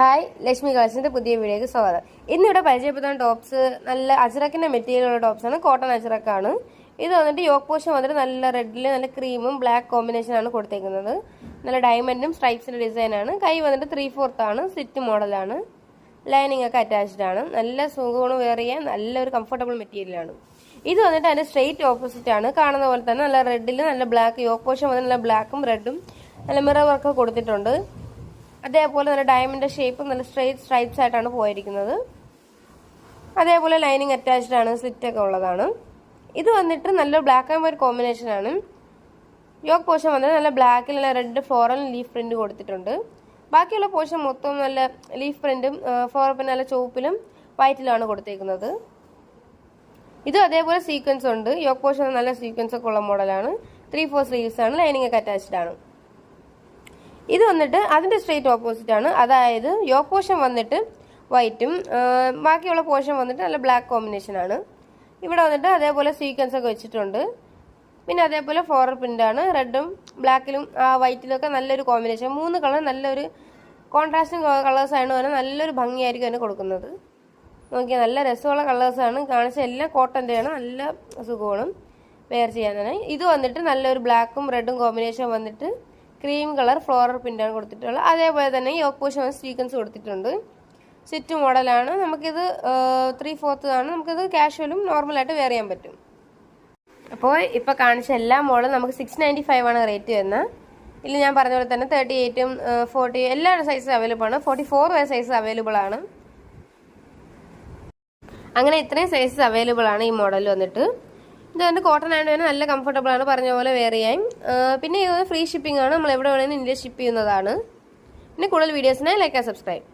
Hi Lakshmi കളക്ഷന്റെ പുതിയ വീഡിയോയ്ക്ക് സ്വാഗതം. ഇന്നിവിടെ പരിചയപ്പെടുത്തുന്ന ടോപ്സ് നല്ല അജ്രക്കിന്റെ മെറ്റീരിയലുള്ള ടോപ്സാണ് കോട്ടൺ അജറക്കാണ് ഇത് വന്നിട്ട് യോക്ക് പോഷൻ വന്നിട്ട് നല്ല റെഡിൽ നല്ല ക്രീമും ബ്ലാക്ക് കോമ്പിനേഷനാണ് കൊടുത്തേക്കുന്നത്. നല്ല ഡയമണ്ടും സ്ട്രൈപ്സിന്റെ ഡിസൈനാണ് കൈ വന്നിട്ട് ത്രീ ആണ് സിറ്റ് മോഡലാണ് ലൈനിങ് ഒക്കെ അറ്റാച്ച്ഡ് ആണ്. നല്ല സുഖമാണ് വേറിയ നല്ലൊരു കംഫർട്ടബിൾ മെറ്റീരിയലാണ് ഇത് വന്നിട്ട് അതിന്റെ സ്ട്രെയിറ്റ് ഓപ്പോസിറ്റ് ആണ്. കാണുന്ന പോലെ തന്നെ നല്ല റെഡിൽ നല്ല ബ്ലാക്ക് യോക്ക് പോഷൻ വന്നിട്ട് നല്ല ബ്ലാക്കും റെഡും നല്ല മിറർ വർക്ക് കൊടുത്തിട്ടുണ്ട്. അതേപോലെ നല്ല ഡയമണ്ട് ഷേപ്പ് നല്ല സ്ട്രൈറ്റ് സ്ട്രൈപ്സ് ആയിട്ടാണ് പോയിരിക്കുന്നത്. അതേപോലെ ലൈനിങ് അറ്റാച്ച്ഡ് ആണ് സ്ലിറ്റ് ഒക്കെ ഉള്ളതാണ്. ഇത് വന്നിട്ട് നല്ല ബ്ലാക്ക് ആൻഡ് വൈറ്റ് കോമ്പിനേഷൻ ആണ്. യോക്ക് പോർഷൻ വന്നിട്ട് നല്ല ബ്ലാക്കിൽ നല്ല റെഡ് ഫ്ലോറൽ ലീഫ് പ്രിന്റ് കൊടുത്തിട്ടുണ്ട്. ബാക്കിയുള്ള പോർഷൻ മൊത്തം നല്ല ലീഫ് പ്രിന്റും ഫ്ലോറൽ പിന്നെ നല്ല ചുവപ്പിലും വൈറ്റിലാണ് കൊടുത്തേക്കുന്നത്. ഇത് അതേപോലെ സീക്വൻസ് ഉണ്ട്. യോക്ക് പോർഷൻ നല്ല സീക്വൻസ് ഒക്കെ ഉള്ള മോഡലാണ് ത്രീ ഫോർ സ്ലീവ്സ് ആണ് ലൈനിങ് ഒക്കെ അറ്റാച്ച്ഡ് ആണ്. ഇത് വന്നിട്ട് അതിന്റെ സ്ട്രേറ്റ് ഓപ്പോസിറ്റാണ് അതായത് യോ പോർഷൻ വന്നിട്ട് വൈറ്റും ബാക്കിയുള്ള പോർഷൻ വന്നിട്ട് നല്ല ബ്ലാക്ക് കോമ്പിനേഷനാണ് ഇവിടെ വന്നിട്ട് അതേപോലെ സീക്വൻസ് ഒക്കെ വെച്ചിട്ടുണ്ട്. പിന്നെ അതേപോലെ ഫോറർ പ്രിന്റാണ് റെഡും ബ്ലാക്കിലും വൈറ്റിലൊക്കെ നല്ലൊരു കോമ്പിനേഷൻ മൂന്ന് കളർ നല്ലൊരു കോൺട്രാസ്റ്റിംഗ് കളേഴ്സ് ആയതുകൊണ്ട് നല്ലൊരു ഭംഗിയായിരിക്കും അതിന് കൊടുക്കുന്നത്. നോക്കിയാൽ നല്ല രസമുള്ള കളേഴ്സാണ് കാണിച്ച എല്ലാം കോട്ടന്റെയാണ് നല്ല സുഖമാണ്. വെയർ ചെയ്യാൻ തന്നെ. ഇത് വന്നിട്ട് നല്ലൊരു ബ്ലാക്കും റെഡും കോമ്പിനേഷൻ വന്നിട്ട് ക്രീം കളർ ഫ്ലോറൽ പ്രിന്റാണ് കൊടുത്തിട്ടുള്ളത്. അതേപോലെ തന്നെ ഈ പോഷൻ സീക്വൻസ് കൊടുത്തിട്ടുണ്ട്. സെറ്റ് മോഡലാണ് നമുക്കിത് ത്രീ ഫോർത്ത് ആണ്. നമുക്കിത് കാഷ്വലും നോർമലായിട്ട് വെയർ ചെയ്യാൻ പറ്റും. അപ്പോൾ ഇപ്പോൾ കാണിച്ച എല്ലാ മോഡലും നമുക്ക് സിക്സ് നയന്റി ഫൈവ് ആണ് റേറ്റ് വരുന്നത്. ഇല്ല ഞാൻ പറഞ്ഞ പോലെ തന്നെ തേർട്ടി എയ്റ്റും ഫോർട്ടി എല്ലാ സൈസും അവൈലബിൾ ആണ്. ഫോർട്ടി ഫോർ വരെ സൈസ് അവൈലബിൾ ആണ്. അങ്ങനെ ഇത്രയും സൈസസ് അവൈലബിൾ ആണ് ഈ മോഡൽ വന്നിട്ട്. ഇത് വന്നിട്ട് കോട്ടൺ ആയതുകൊണ്ട് നല്ല കംഫർട്ടബിൾ ആണ്. പറഞ്ഞ പോലെ വെയർ ചെയ്യാൻ. പിന്നെ ഫ്രീ ഷിപ്പിംഗ് ആണ്. നമ്മൾ എവിടെ വേണമെങ്കിലും ഇന്ത്യ ഷിപ്പ് ചെയ്യുന്നതാണ്. പിന്നെ കൂടുതൽ വീഡിയോസിനായി ലൈക്ക് സബ്സ്ക്രൈബ്